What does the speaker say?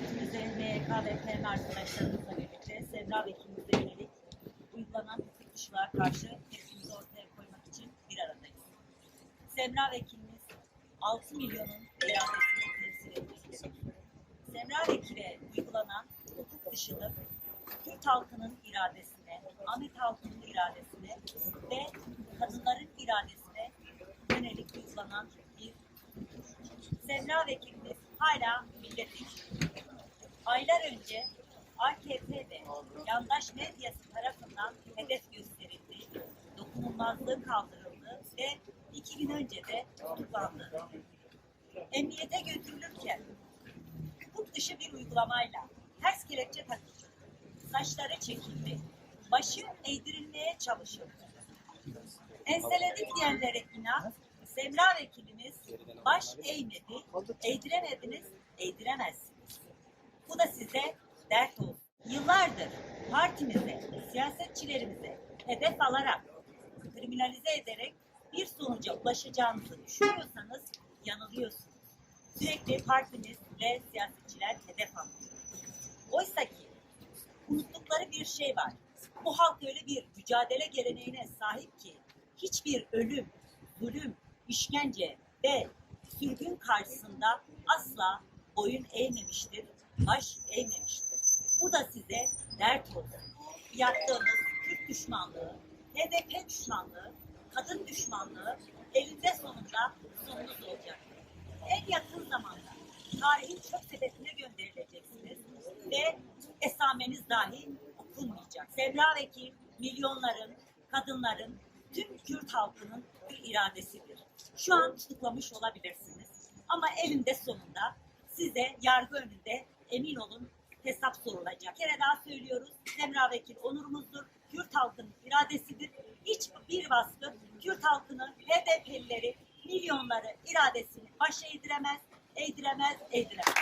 örgütümüze, MYK ve PM arkadaşlarımızla birlikte Semra Vekilimize yönelik uygulanan hukuk dışılığa karşı tepkimizi ortaya koymak için bir aradayız. Semra Vekilimiz 6 milyonun iradesini temsil etmektedir. Semra Vekil'e uygulanan hukuk dışılık, Kürt halkının iradesine, Ahmet halkının iradesine ve kadınların iradesine yönelik uygulanan bir Semra Vekilimiz hala milletvekili. Aylar önce AKP ve yandaş medyası tarafından hedef gösterildi, dokunulmazlığı kaldırıldı ve iki gün önce de tutuklandı. Emniyete götürülürken hukuk dışı bir uygulamayla ters kelepçe takıldı, saçları çekildi, başı eğdirilmeye çalışıldı. Enseledik diyenlere inat, Semra vekilimiz baş eğmedi, eğdiremediniz, eğdiremezsiniz. Bu da size dert olsun. Yıllardır partimize, siyasetçilerimize hedef alarak, kriminalize ederek bir sonuca ulaşacağınızı düşünüyorsanız yanılıyorsunuz. Sürekli partimiz ve siyasetçiler hedef alıyor. Oysa ki unuttukları bir şey var. Bu halk öyle bir mücadele geleneğine sahip ki hiçbir ölüm, zulüm, işkence ve sürgün karşısında asla boyun eğmemiştir, baş eğmemiştir. Bu da size dert olsun. Yaptığınız Kürt düşmanlığı, HDP düşmanlığı, kadın düşmanlığı elinde sonunda sonunuz olacak. En yakın zamanda tarihin çöp sepetine gönderileceksiniz ve esameniz dahi okunmayacak. Semra Vekil milyonların, kadınların, tüm Kürt halkının bir iradesidir. Şu an tutuklamış olabilirsiniz ama elinde sonunda size yargı önünde emin olun hesap sorulacak. Bir kere daha söylüyoruz. Semra Vekil onurumuzdur. Kürt halkının iradesidir. Hiçbir baskı Kürt halkını, HDP'lileri, milyonları iradesini başa eğdiremez, eğdiremez, eğdiremez.